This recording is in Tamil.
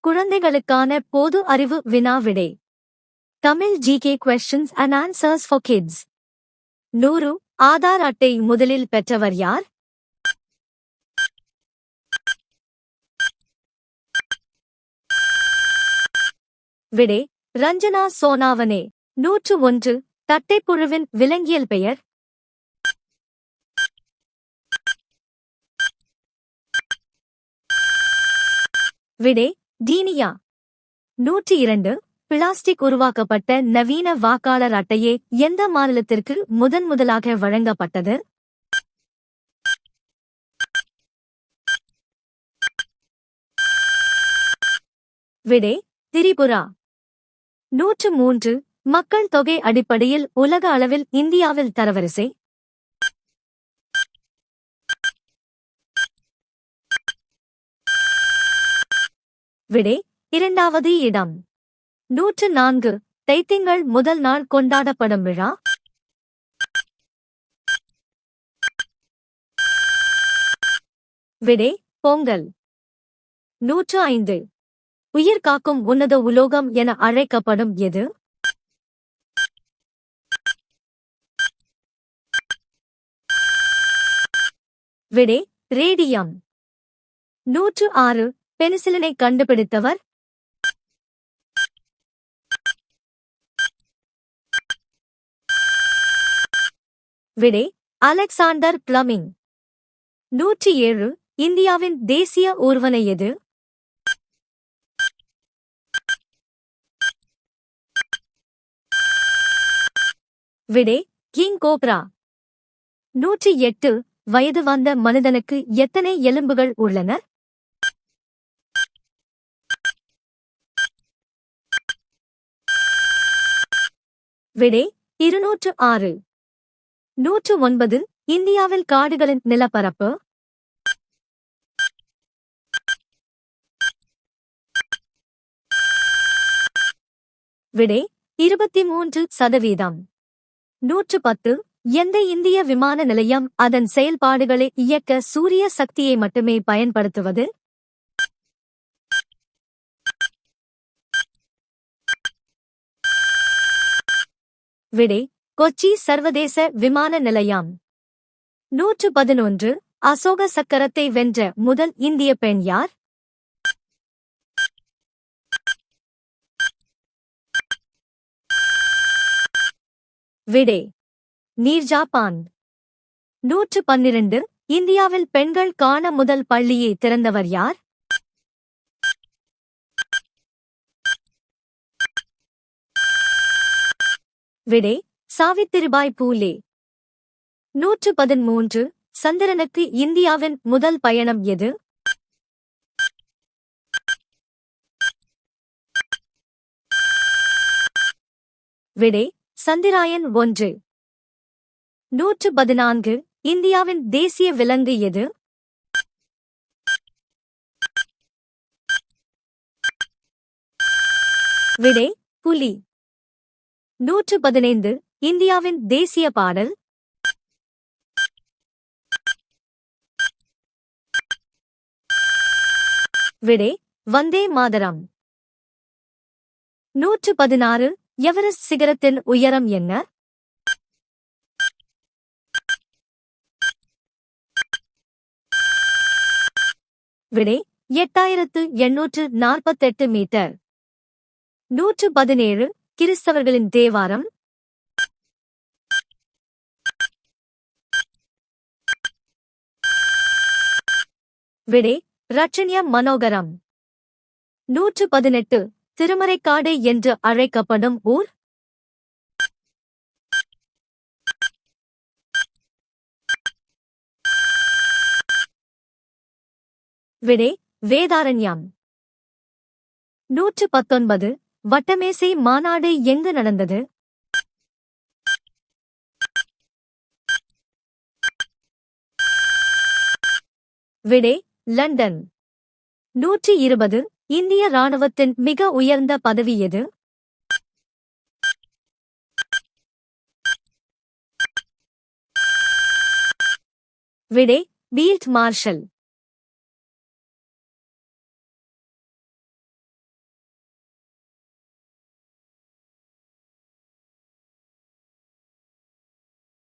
குழந்தைகளுக்கான பொது அறிவு வினா விடை Tamil GK questions and answers for kids நூறு ஆதார் அட்டை முதலில் பெற்றவர் யார்? விடை ரஞ்சனா சோனாவனே. நூற்று ஒன்று தட்டைப்புழுவின் விலங்கியல் பெயர். விடை டீனியா நூற்றி இரண்டு. பிளாஸ்டிக் உருவாக்கப்பட்ட நவீன வாக்காளர் அட்டையே எந்த மாநிலத்திற்கு முதன் முதலாக வழங்கப்பட்டது? விடை திரிபுரா. நூற்று மூன்று. மக்கள் தொகை அடிப்படையில் உலக அளவில் இந்தியாவில் தரவரிசை. விடை இரண்டாவது இடம். நூற்று நான்கு தைத்திங்கள் முதல் நாள் கொண்டாடப்படும் விழா. விடை பொங்கல். நூற்று ஐந்து. உயிர் காக்கும் உன்னத உலோகம் என அழைக்கப்படும் எது? விடை ரேடியம். நூற்று ஆறு பெனிசிலினை கண்டுபிடித்தவர். விடை அலெக்சாண்டர் பிளமிங். நூற்றி ஏழு இந்தியாவின் தேசிய ஊர்வன எது? விடை கிங் கோப்ரா. நூற்றி எட்டு வயது வந்த மனிதனுக்கு எத்தனை எலும்புகள் உள்ளன? விடை இருநூற்று ஆறு. நூற்று ஒன்பது இந்தியாவில் காடுகளின் நிலப்பரப்பு. விடை இருபத்தி மூன்று சதவீதம். நூற்று பத்து எந்த இந்திய விமான நிலையம் அதன் செயல்பாடுகளை இயக்க சூரிய சக்தியை மட்டுமே பயன்படுத்துவது? விடை கொச்சி சர்வதேச விமான நிலையம். நூற்று பதினொன்று அசோக சக்கரத்தை வென்ற முதல் இந்திய பெண் யார்? விடை நீர்ஜாபான் நூற்று பன்னிரண்டு இந்தியாவில் பெண்கள் காண முதல் பள்ளியை திறந்தவர் யார்? விடை சாவித்திரிபாய் பூலே. நூற்று பதிமூன்று சந்திரனுக்கு இந்தியாவின் முதல் பயணம் எது? விடை சந்திராயன் ஒன்று. நூற்று பதினான்கு இந்தியாவின் தேசிய விலங்கு எது? விடை புலி. நூற்று பதினைந்து இந்தியாவின் தேசிய பாடல். விடை வந்தே மாதரம். நூற்று பதினாறு எவரெஸ்ட் சிகரத்தின் உயரம் என்ன? விடை எட்டாயிரத்து எண்ணூற்று நாற்பத்தெட்டு மீட்டர். நூற்று பதினேழு கிறிஸ்தவர்களின் தேவாரம். விடை ரட்சண்ய மனோகரம். நூற்று பதினெட்டு திருமறைக்காடு என்று அழைக்கப்படும் ஊர். விடை வேதாரண்யம். நூற்று பத்தொன்பது வட்டமேசை மாநாடு எங்கு நடந்தது? விடை லண்டன். நூற்றி இருபது இந்திய ராணுவத்தின் மிக உயர்ந்த பதவி எது? விடை பீல்ட் மார்ஷல்.